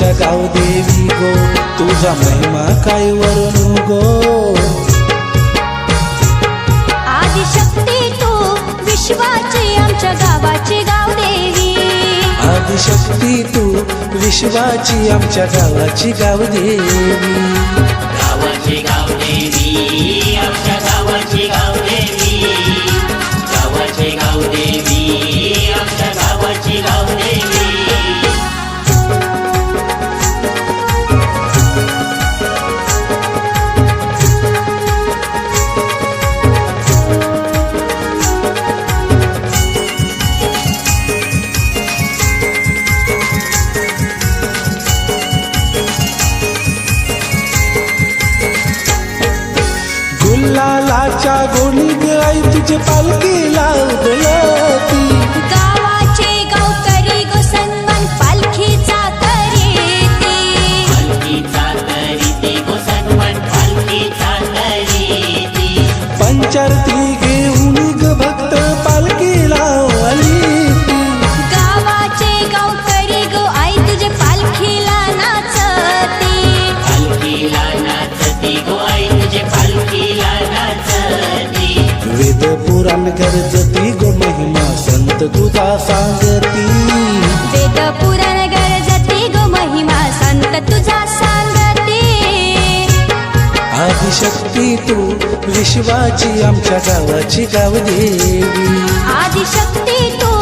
गावाच्या गाव देवी गो तुझा महिमा काय वरणू गो? आदिशक्ती तू विश्वाची आमच्या गावाची गाव देवी. आदिशक्ती तू विश्वाची आमच्या गावाची गाव देवी. गावाची गाव देवी आमच्या गावाची गाव देवी. गावाची गाव देवी. गोणीत आई तुझे पालखी लावती पुराण गरजती गो महिमा संत तुझा सांगती. वेद पुराण गरजती गो महिमा संत तुझा सांगती. आदिशक्ती तू विश्वाची आमच्या गावाची गाव देवी. आदिशक्ती तू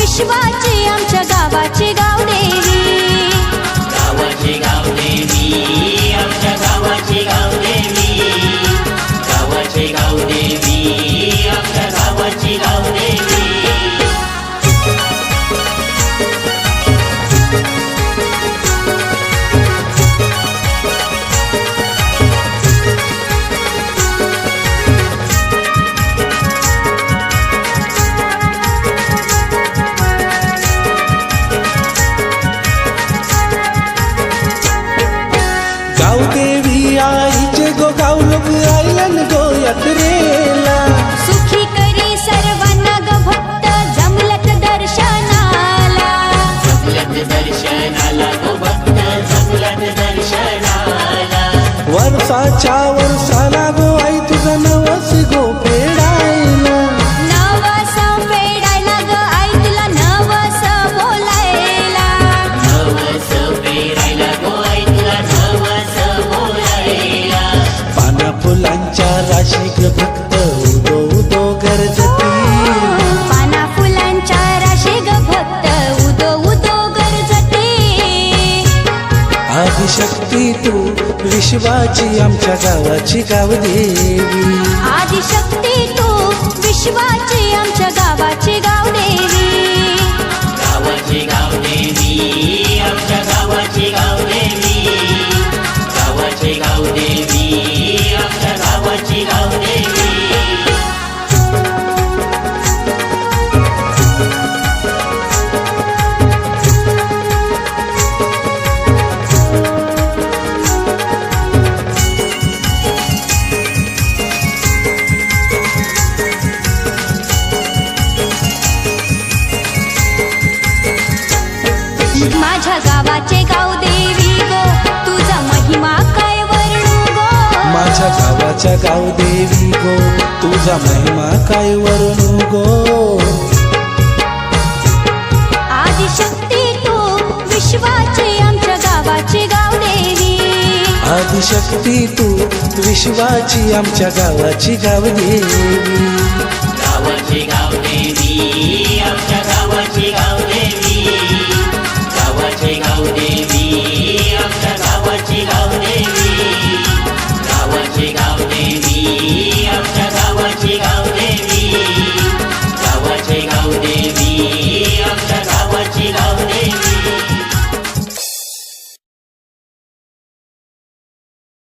विश्वाची आमच्या गावाची गाव देवी. गावाची गाव देवी आमच्या गावाची गाव वर्षाच्या वर्षाला गो आई तुझा नवस गो फेडायला नवस फेडायला ग आई तुला नवस बोलायला. नवस पेरायला गो आई तुला नवस बोलायला. पाना फुलांच्या राशी ग भक्त आदिशक्ती तू विश्वाची आमच्या गावाची गाव देवी आदिशक्ती तू गाव देवी गो तुझा महिमा काय वरणू गो आदिशक्ती तू विश्वाची आमच्या गावाची गाव देवी. आदिशक्ती तू विश्वाची आमच्या गावाची गाव देवी. गावाची गाव देवी आमच्या गावाची गाव देवी. गावाची गाव देवी.